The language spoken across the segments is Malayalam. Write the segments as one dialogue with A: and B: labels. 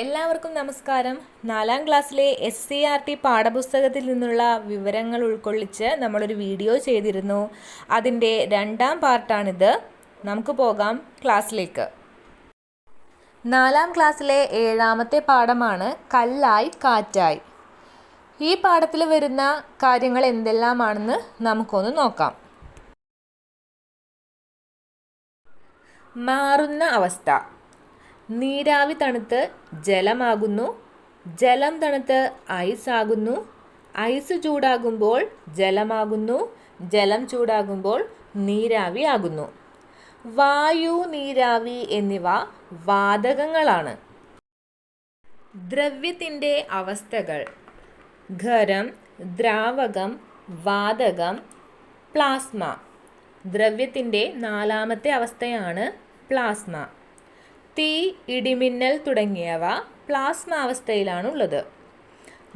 A: എല്ലാവർക്കും നമസ്കാരം. നാലാം ക്ലാസ്സിലെ എസ് സി ആർ ടി പാഠപുസ്തകത്തിൽ നിന്നുള്ള വിവരങ്ങൾ ഉൾക്കൊള്ളിച്ച് നമ്മളൊരു വീഡിയോ ചെയ്തിരുന്നു. അതിന്റെ രണ്ടാം പാർട്ടാണിത്. നമുക്ക് പോകാം ക്ലാസ്സിലേക്ക്. നാലാം ക്ലാസ്സിലെ ഏഴാമത്തെ പാഠമാണ് കല്ലായി കാറ്റായി. ഈ പാഠത്തിൽ വരുന്ന കാര്യങ്ങൾ എന്തെല്ലാമാണെന്ന് നമുക്കൊന്ന് നോക്കാം. മാറുന്ന അവസ്ഥ. നീരാവി തണുത്ത് ജലമാകുന്നു. ജലം തണുത്ത് ഐസ് ആകുന്നു. ഐസ് ചൂടാകുമ്പോൾ ജലമാകുന്നു. ജലം ചൂടാകുമ്പോൾ നീരാവി ആകുന്നു. വായു നീരാവി എന്നിവ വാതകങ്ങളാണ്. ദ്രവ്യത്തിന്റെ അവസ്ഥകൾ. ഖരം ദ്രാവകം വാതകം പ്ലാസ്മ. ദ്രവ്യത്തിന്റെ നാലാമത്തെ അവസ്ഥയാണ് പ്ലാസ്മ. തീ ഇടിമിന്നൽ തുടങ്ങിയവ പ്ലാസ്മ അവസ്ഥയിലാണുള്ളത്.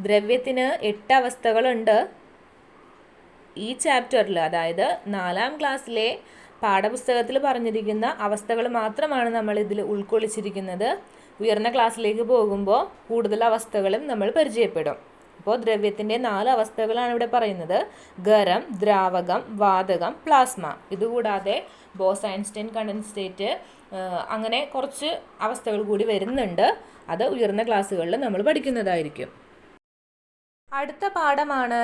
A: ദ്രവ്യത്തിന് എട്ട് അവസ്ഥകളുണ്ട്. ഈ ചാപ്റ്ററിൽ അതായത് നാലാം ക്ലാസ്സിലെ പാഠപുസ്തകത്തിൽ പറഞ്ഞിരിക്കുന്ന അവസ്ഥകൾ മാത്രമാണ് നമ്മൾ ഇതിൽ ഉൾക്കൊള്ളിച്ചിരിക്കുന്നത്. ഉയർന്ന ക്ലാസ്സിലേക്ക് പോകുമ്പോൾ കൂടുതൽ അവസ്ഥകളും നമ്മൾ പരിചയപ്പെടും. അപ്പോൾ ദ്രവ്യത്തിന്റെ നാല് അവസ്ഥകളാണ് ഇവിടെ പറയുന്നത്. ഗരം ദ്രാവകം വാതകം പ്ലാസ്മ ഇതുകൂടാതെ ബോസ് ഐൻസ്റ്റൈൻ കണ്ടൻസ്റ്റേറ്റ് അങ്ങനെ കുറച്ച് അവസ്ഥകൾ കൂടി വരുന്നുണ്ട്. അത് ഉയർന്ന ക്ലാസ്സുകളിൽ നമ്മൾ പഠിക്കുന്നതായിരിക്കും. അടുത്ത പാഠമാണ്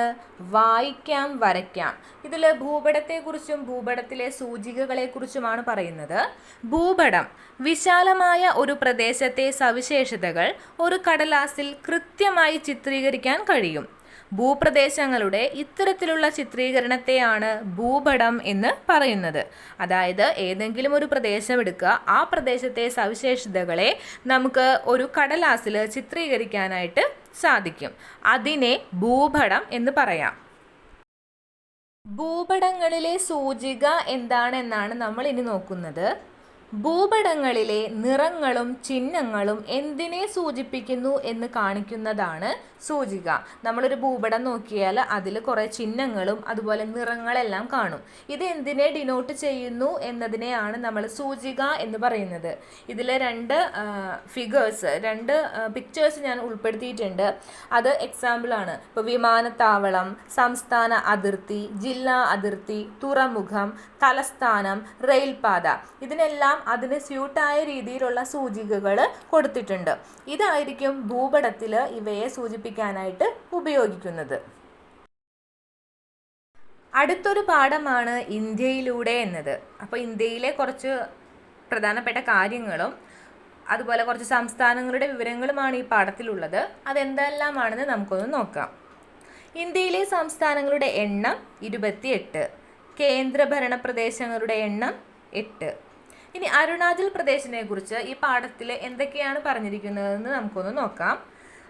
A: വായിക്കാം വരയ്ക്കാം. ഇതിൽ ഭൂപടത്തെക്കുറിച്ചും ഭൂപടത്തിലെ സൂചികകളെക്കുറിച്ചുമാണ് പറയുന്നത്. ഭൂപടം വിശാലമായ ഒരു പ്രദേശത്തെ സവിശേഷതകൾ ഒരു കടലാസിൽ കൃത്യമായി ചിത്രീകരിക്കാൻ കഴിയും. ഭൂപ്രദേശങ്ങളുടെ ഇത്തരത്തിലുള്ള ചിത്രീകരണത്തെയാണ് ഭൂപടം എന്ന് പറയുന്നത്. അതായത് ഏതെങ്കിലും ഒരു പ്രദേശം എടുക്കുക ആ പ്രദേശത്തെ സവിശേഷതകളെ നമുക്ക് ഒരു കടലാസിൽ ചിത്രീകരിക്കാനായിട്ട് സാധിക്കും. അതിനെ ഭൂപടം എന്ന് പറയാം. ഭൂപടങ്ങളിലെ സൂചിക എന്താണെന്നാണ് നമ്മൾ ഇനി നോക്കുന്നത്. ഭൂപടങ്ങളിലെ നിറങ്ങളും ചിഹ്നങ്ങളും എന്തിനെ സൂചിപ്പിക്കുന്നു എന്ന് കാണിക്കുന്നതാണ് സൂചിക. നമ്മളൊരു ഭൂപടം നോക്കിയാൽ അതിൽ കുറേ ചിഹ്നങ്ങളും അതുപോലെ നിറങ്ങളെല്ലാം കാണും. ഇത് എന്തിനെ ഡിനോട്ട് ചെയ്യുന്നു എന്നതിനെയാണ് നമ്മൾ സൂചിക എന്ന് പറയുന്നത്. ഇതിലെ രണ്ട് ഫിഗേഴ്സ് രണ്ട് പിക്ചേഴ്സ് ഞാൻ ഉൾപ്പെടുത്തിയിട്ടുണ്ട്. അത് എക്സാമ്പിളാണ് ഇപ്പോൾ വിമാനത്താവളം സംസ്ഥാന അതിർത്തി ജില്ലാ അതിർത്തി തുറമുഖം തലസ്ഥാനം റെയിൽപാത. ഇതിനെല്ലാം അതിന് സ്യൂട്ടായ രീതിയിലുള്ള സൂചികകൾ കൊടുത്തിട്ടുണ്ട്. ഇതായിരിക്കും ഭൂപടത്തിൽ ഇവയെ സൂചിപ്പിക്കാനായിട്ട് ഉപയോഗിക്കുന്നത്. അടുത്തൊരു പാഠമാണ് ഇന്ത്യയിലൂടെ എന്നത്. അപ്പോൾ ഇന്ത്യയിലെ കുറച്ച് പ്രധാനപ്പെട്ട കാര്യങ്ങളും അതുപോലെ കുറച്ച് സംസ്ഥാനങ്ങളുടെ വിവരങ്ങളുമാണ് ഈ പാഠത്തിലുള്ളത്. അതെന്തെല്ലാമാണെന്ന് നമുക്കൊന്ന് നോക്കാം. ഇന്ത്യയിലെ സംസ്ഥാനങ്ങളുടെ എണ്ണം ഇരുപത്തിയെട്ട്. കേന്ദ്രഭരണ പ്രദേശങ്ങളുടെ എണ്ണം എട്ട്. ഇനി അരുണാചൽ പ്രദേശിനെ കുറിച്ച് ഈ പാഠത്തിൽ എന്തൊക്കെയാണ് പറഞ്ഞിരിക്കുന്നതെന്ന് നമുക്കൊന്ന് നോക്കാം.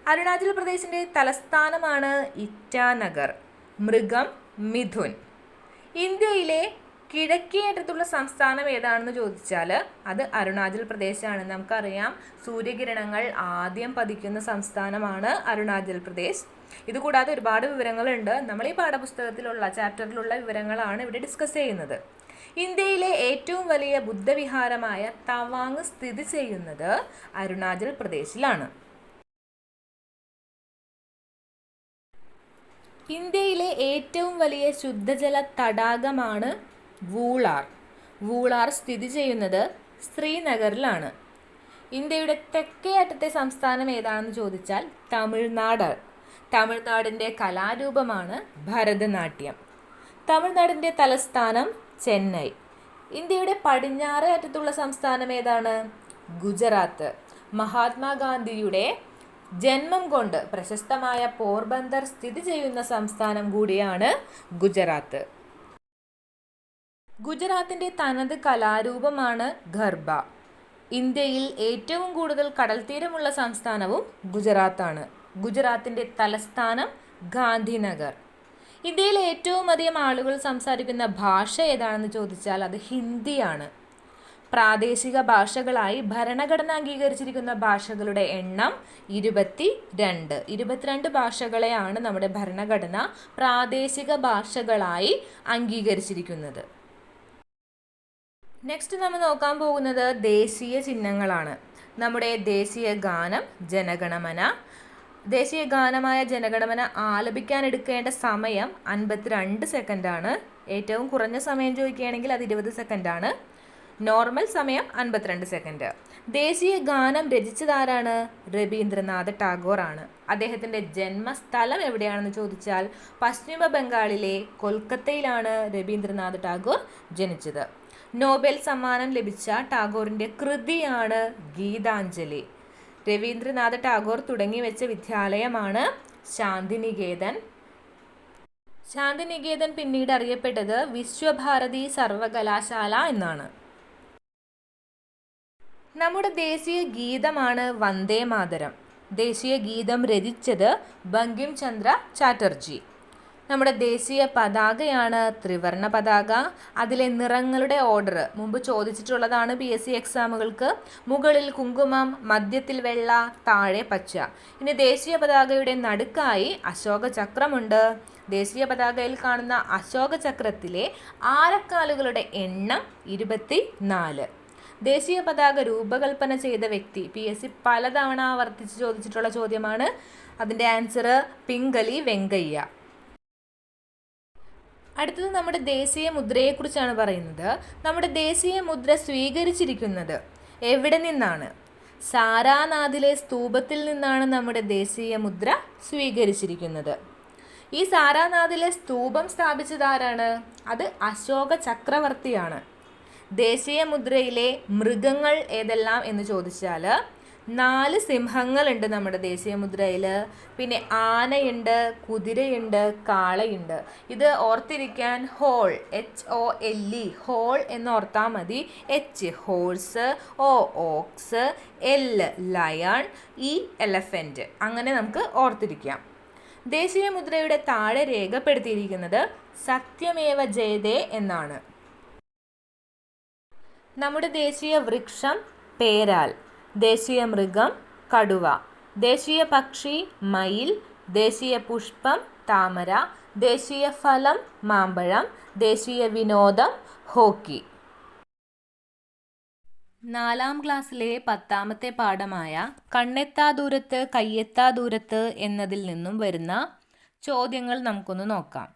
A: അരുണാചൽ പ്രദേശിന്റെ തലസ്ഥാനമാണ് ഇറ്റാനഗർ. മൃഗം മിഥുൻ. ഇന്ത്യയിലെ കിഴക്കേ അറ്റത്തുള്ള സംസ്ഥാനം ഏതാണെന്ന് ചോദിച്ചാൽ അത് അരുണാചൽ പ്രദേശാണ് നമുക്കറിയാം. സൂര്യകിരണങ്ങൾ ആദ്യം പതിക്കുന്ന സംസ്ഥാനമാണ് അരുണാചൽ പ്രദേശ്. ഇതുകൂടാതെ ഒരുപാട് വിവരങ്ങളുണ്ട്. നമ്മൾ ഈ പാഠപുസ്തകത്തിലുള്ള ചാപ്റ്ററിലുള്ള വിവരങ്ങളാണ് ഇവിടെ ഡിസ്കസ് ചെയ്യുന്നത്. ഇന്ത്യയിലെ ഏറ്റവും വലിയ ബുദ്ധവിഹാരമായ തവാങ് സ്ഥിതി ചെയ്യുന്നത് അരുണാചൽ പ്രദേശിലാണ്. ഇന്ത്യയിലെ ഏറ്റവും വലിയ ശുദ്ധജല തടാകമാണ് വൂളാർ. വൂളാർ സ്ഥിതി ചെയ്യുന്നത് ശ്രീനഗറിലാണ്. ഇന്ത്യയുടെ തെക്കേ അറ്റത്തെ സംസ്ഥാനം ഏതാണെന്ന് ചോദിച്ചാൽ തമിഴ്നാട്. തമിഴ്നാടിന്റെ കലാരൂപമാണ് ഭരതനാട്യം. തമിഴ്നാടിന്റെ തലസ്ഥാനം ചെന്നൈ. ഇന്ത്യയുടെ പടിഞ്ഞാറ് അറ്റത്തുള്ള സംസ്ഥാനം ഏതാണ്? ഗുജറാത്ത്. മഹാത്മാഗാന്ധിയുടെ ജന്മം കൊണ്ട് പ്രശസ്തമായ പോർബന്ദർ സ്ഥിതി ചെയ്യുന്ന സംസ്ഥാനം കൂടിയാണ് ഗുജറാത്ത്. ഗുജറാത്തിന്റെ തനത് കലാരൂപമാണ് ഗർഭ ഇന്ത്യയിൽ ഏറ്റവും കൂടുതൽ കടൽ തീരമുള്ള സംസ്ഥാനവും ഗുജറാത്താണ്. ഗുജറാത്തിന്റെ തലസ്ഥാനം ഗാന്ധിനഗർ. ഇന്ത്യയിൽ ഏറ്റവും അധികം ആളുകൾ സംസാരിക്കുന്ന ഭാഷ ഏതാണെന്ന് ചോദിച്ചാൽ അത് ഹിന്ദിയാണ്. പ്രാദേശിക ഭാഷകളായി ഭരണഘടന അംഗീകരിച്ചിരിക്കുന്ന ഭാഷകളുടെ എണ്ണം ഇരുപത്തി രണ്ട് ഇരുപത്തിരണ്ട് ഭാഷകളെയാണ് നമ്മുടെ ഭരണഘടന പ്രാദേശിക ഭാഷകളായി അംഗീകരിച്ചിരിക്കുന്നത്. നെക്സ്റ്റ് നമ്മൾ നോക്കാൻ പോകുന്നത് ദേശീയ ചിഹ്നങ്ങളാണ്. നമ്മുടെ ദേശീയ ഗാനം ജനഗണമന ദേശീയ ഗാനമായ ജനഗണമന ആലപിക്കാൻ എടുക്കേണ്ട സമയം അൻപത്തിരണ്ട് സെക്കൻഡാണ്. ഏറ്റവും കുറഞ്ഞ സമയം ചോദിക്കുകയാണെങ്കിൽ അത് ഇരുപത് സെക്കൻഡാണ്. നോർമൽ സമയം അൻപത്തിരണ്ട് സെക്കൻഡ്. ദേശീയ ഗാനം രചിച്ചതാരാണ്? രവീന്ദ്രനാഥ് ടാഗോർ ആണ് അദ്ദേഹത്തിന്റെ ജന്മസ്ഥലം എവിടെയാണെന്ന് ചോദിച്ചാൽ പശ്ചിമ ബംഗാളിലെ കൊൽക്കത്തയിലാണ് രവീന്ദ്രനാഥ് ടാഗോർ ജനിച്ചത്. നോബൽ സമ്മാനം ലഭിച്ച ടാഗോറിന്റെ കൃതിയാണ് ഗീതാഞ്ജലി. രവീന്ദ്രനാഥ് ടാഗോർ തുടങ്ങി വെച്ച വിദ്യാലയമാണ് ശാന്തിനികേതൻ. ശാന്തിനികേതൻ പിന്നീട് അറിയപ്പെട്ടത് വിശ്വഭാരതി സർവകലാശാല എന്നാണ്. നമ്മുടെ ദേശീയ ഗീതമാണ് വന്ദേ മാതരം. ദേശീയ ഗീതം രചിച്ചത് ബങ്കിം ചന്ദ്ര ചാറ്റർജി. നമ്മുടെ ദേശീയ പതാകയാണ് ത്രിവർണ പതാക. അതിലെ നിറങ്ങളുടെ ഓർഡർ മുമ്പ് ചോദിച്ചിട്ടുള്ളതാണ് പി എസ് സി എക്സാമുകൾക്ക്. മുകളിൽ കുങ്കുമം മധ്യത്തിൽ വെള്ള താഴെ പച്ച. ഇനി ദേശീയ പതാകയുടെ നടുക്കായി അശോക ചക്രമുണ്ട്. ദേശീയ പതാകയിൽ കാണുന്ന അശോക ചക്രത്തിലെ ആരക്കാലുകളുടെ എണ്ണം ഇരുപത്തി നാല് ദേശീയ പതാക രൂപകൽപ്പന ചെയ്ത വ്യക്തി പി എസ് സി പലതവണ ആവർത്തിച്ച് ചോദിച്ചിട്ടുള്ള ചോദ്യമാണ്. അതിന്റെ ആൻസർ പിങ്കലി വെങ്കയ്യ. അടുത്തത് നമ്മുടെ ദേശീയ മുദ്രയെക്കുറിച്ചാണ് പറയുന്നത്. നമ്മുടെ ദേശീയ മുദ്ര സ്വീകരിച്ചിരിക്കുന്നത് എവിടെ നിന്നാണ്? സാരാനാഥിലെ സ്തൂപത്തിൽ നിന്നാണ് നമ്മുടെ ദേശീയ മുദ്ര സ്വീകരിച്ചിരിക്കുന്നത്. ഈ സാരാനാഥിലെ സ്തൂപം സ്ഥാപിച്ചതാരാണ് അത് അശോക ചക്രവർത്തിയാണ്. ദേശീയ മുദ്രയിലെ മൃഗങ്ങൾ ഏതെല്ലാം എന്ന് ചോദിച്ചാൽ നാല് സിംഹങ്ങളുണ്ട് നമ്മുടെ ദേശീയ മുദ്രയിൽ പിന്നെ ആനയുണ്ട് കുതിരയുണ്ട് കാളയുണ്ട്. ഇത് ഓർത്തിരിക്കാൻ hole H O L E hole എന്ന് ഓർത്താൽ മതി. H horse O ox L lion E elephant അങ്ങനെ നമുക്ക് ഓർത്തിരിക്കാം. ദേശീയ മുദ്രയുടെ താഴെ രേഖപ്പെടുത്തിയിരിക്കുന്നത് സത്യമേവ ജയതേ എന്നാണ്. നമ്മുടെ ദേശീയ വൃക്ഷം പേരാൽ. ദേശീയ മൃഗം കടുവ. ദേശീയ പക്ഷി മയിൽ. ദേശീയ പുഷ്പം താമര. ദേശീയ ഫലം മാമ്പഴം. ദേശീയ വിനോദം ഹോക്കി. നാലാം ക്ലാസ്സിലെ പത്താമത്തെ പാഠമായ കണ്ണെത്താ ദൂരത്ത് കയ്യെത്താ ദൂരത്ത് എന്നതിൽ നിന്നും വരുന്ന ചോദ്യങ്ങൾ നമുക്കൊന്ന് നോക്കാം.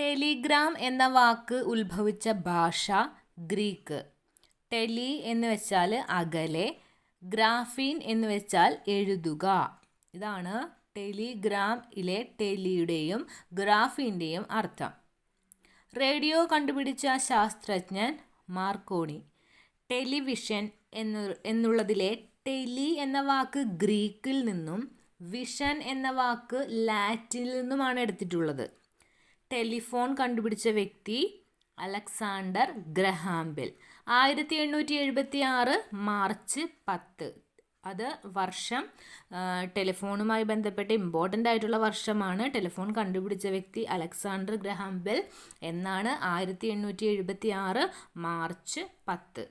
A: ടെലിഗ്രാം എന്ന വാക്ക് ഉത്ഭവിച്ച ഭാഷ ഗ്രീക്ക്. ടെലി എന്ന് വെച്ചാൽ അകലെ ഗ്രാഫീൻ എന്ന് വെച്ചാൽ എഴുതുക. ഇതാണ് ടെലിഗ്രാം ഇലെ ടെലിയുടെയും ഗ്രാഫീന്റെയും അർത്ഥം. റേഡിയോ കണ്ടുപിടിച്ച ശാസ്ത്രജ്ഞൻ മാർക്കോണി ടെലിവിഷൻ എന്നു എന്നുള്ളതിലെ ടെലി എന്ന വാക്ക് ഗ്രീക്കിൽ നിന്നും വിഷൻ എന്ന വാക്ക് ലാറ്റിനിൽ നിന്നുമാണ് എടുത്തിട്ടുള്ളത്. ടെലിഫോൺ കണ്ടുപിടിച്ച വ്യക്തി അലക്സാണ്ടർ ഗ്രഹാംബെൽ. ആയിരത്തി എണ്ണൂറ്റി എഴുപത്തി ആറ് മാർച്ച് പത്ത്. അത് വർഷം ടെലിഫോണുമായി ബന്ധപ്പെട്ട് ഇമ്പോർട്ടന്റ് ആയിട്ടുള്ള വർഷമാണ്. ടെലിഫോൺ കണ്ടുപിടിച്ച വ്യക്തി അലക്സാണ്ടർ ഗ്രഹാം ബെൽ എന്നാണ് ആയിരത്തി എണ്ണൂറ്റി എഴുപത്തി ആറ് മാർച്ച് പത്ത്.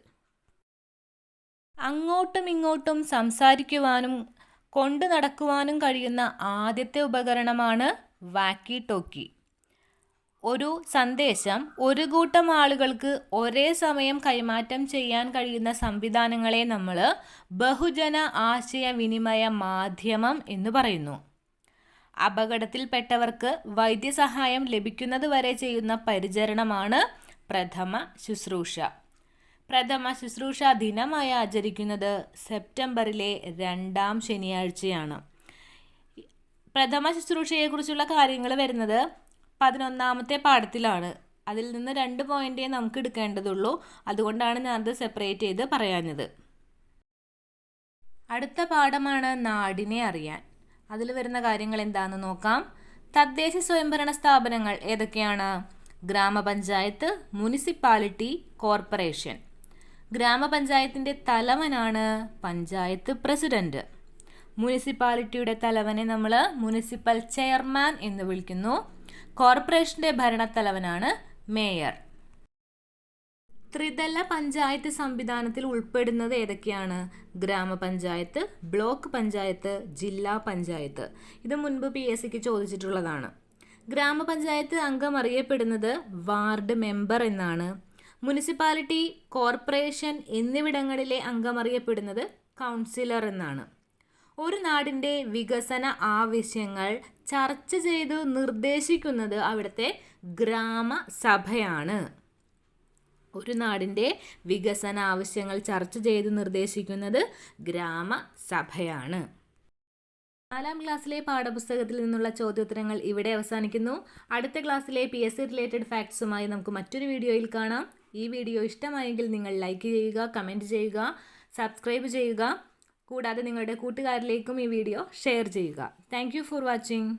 A: അങ്ങോട്ടും ഇങ്ങോട്ടും സംസാരിക്കുവാനും കൊണ്ടു നടക്കുവാനും കഴിയുന്ന ആദ്യത്തെ ഉപകരണമാണ് വാക്കി ടോക്കി. ഒരു സന്ദേശം ഒരു കൂട്ടം ആളുകൾക്ക് ഒരേ സമയം കൈമാറ്റം ചെയ്യാൻ കഴിയുന്ന സംവിധാനങ്ങളെ നമ്മൾ ബഹുജന ആശയവിനിമയ മാധ്യമം എന്ന് പറയുന്നു. അപകടത്തിൽപ്പെട്ടവർക്ക് വൈദ്യസഹായം ലഭിക്കുന്നത് വരെ ചെയ്യുന്ന പരിചരണമാണ് പ്രഥമ ശുശ്രൂഷ. പ്രഥമ ശുശ്രൂഷ ദിനമായി ആചരിക്കുന്നത് സെപ്റ്റംബറിലെ രണ്ടാം ശനിയാഴ്ചയാണ്. പ്രഥമ ശുശ്രൂഷയെക്കുറിച്ചുള്ള കാര്യങ്ങൾ വരുന്നത് പതിനൊന്നാമത്തെ പാഠത്തിലാണ്. അതിൽ നിന്ന് രണ്ട് പോയിന്റേ നമുക്ക് എടുക്കേണ്ടതുള്ളൂ. അതുകൊണ്ടാണ് ഞാൻ ഞാനത് സെപ്പറേറ്റ് ചെയ്ത് പറയാഞ്ഞത്. അടുത്ത പാഠമാണ് നാടിനെ അറിയാൻ. അതിൽ വരുന്ന കാര്യങ്ങൾ എന്താണെന്ന് നോക്കാം. തദ്ദേശ സ്വയംഭരണ സ്ഥാപനങ്ങൾ ഏതൊക്കെയാണ്? ഗ്രാമപഞ്ചായത്ത് മുനിസിപ്പാലിറ്റി കോർപ്പറേഷൻ. ഗ്രാമപഞ്ചായത്തിന്റെ തലവനാണ് പഞ്ചായത്ത് പ്രസിഡന്റ്. മുനിസിപ്പാലിറ്റിയുടെ തലവനെ നമ്മൾ മുനിസിപ്പൽ ചെയർമാൻ എന്ന് വിളിക്കുന്നു. കോർപ്പറേഷന്റെ ഭരണത്തലവനാണ് മേയർ. ത്രിതല പഞ്ചായത്ത് സംവിധാനത്തിൽ ഉൾപ്പെടുന്നത് ഏതൊക്കെയാണ്? ഗ്രാമപഞ്ചായത്ത് ബ്ലോക്ക് പഞ്ചായത്ത് ജില്ലാ പഞ്ചായത്ത്. ഇത് മുൻപ് പി എസ് സിക്ക് ചോദിച്ചിട്ടുള്ളതാണ്. ഗ്രാമപഞ്ചായത്ത് അംഗം അറിയപ്പെടുന്നത് വാർഡ് മെമ്പർ എന്നാണ്. മുനിസിപ്പാലിറ്റി കോർപ്പറേഷൻ എന്നിവിടങ്ങളിലെ അംഗമറിയപ്പെടുന്നത് കൗൺസിലർ എന്നാണ്. ഒരു നാടിന്റെ വികസന ആവശ്യങ്ങൾ ചർച്ച ചെയ്ത് നിർദ്ദേശിക്കുന്നത് അവിടുത്തെ ഗ്രാമസഭയാണ്. ഒരു നാടിന്റെ വികസന ആവശ്യങ്ങൾ ചർച്ച ചെയ്ത് നിർദ്ദേശിക്കുന്നത് ഗ്രാമസഭയാണ്. നാലാം ക്ലാസ്സിലെ പാഠപുസ്തകത്തിൽ നിന്നുള്ള ചോദ്യോത്തരങ്ങൾ ഇവിടെ അവസാനിക്കുന്നു. അടുത്ത ക്ലാസ്സിലെ പി എസ് സി റിലേറ്റഡ് ഫാക്ട്സുമായി നമുക്ക് മറ്റൊരു വീഡിയോയിൽ കാണാം. ഈ വീഡിയോ ഇഷ്ടമായെങ്കിൽ നിങ്ങൾ ലൈക്ക് ചെയ്യുക കമന്റ് ചെയ്യുക സബ്സ്ക്രൈബ് ചെയ്യുക. കൂടാതെ നിങ്ങളുടെ കൂട്ടുകാരിലേക്കും ഈ വീഡിയോ ഷെയർ ചെയ്യുക. Thank for watching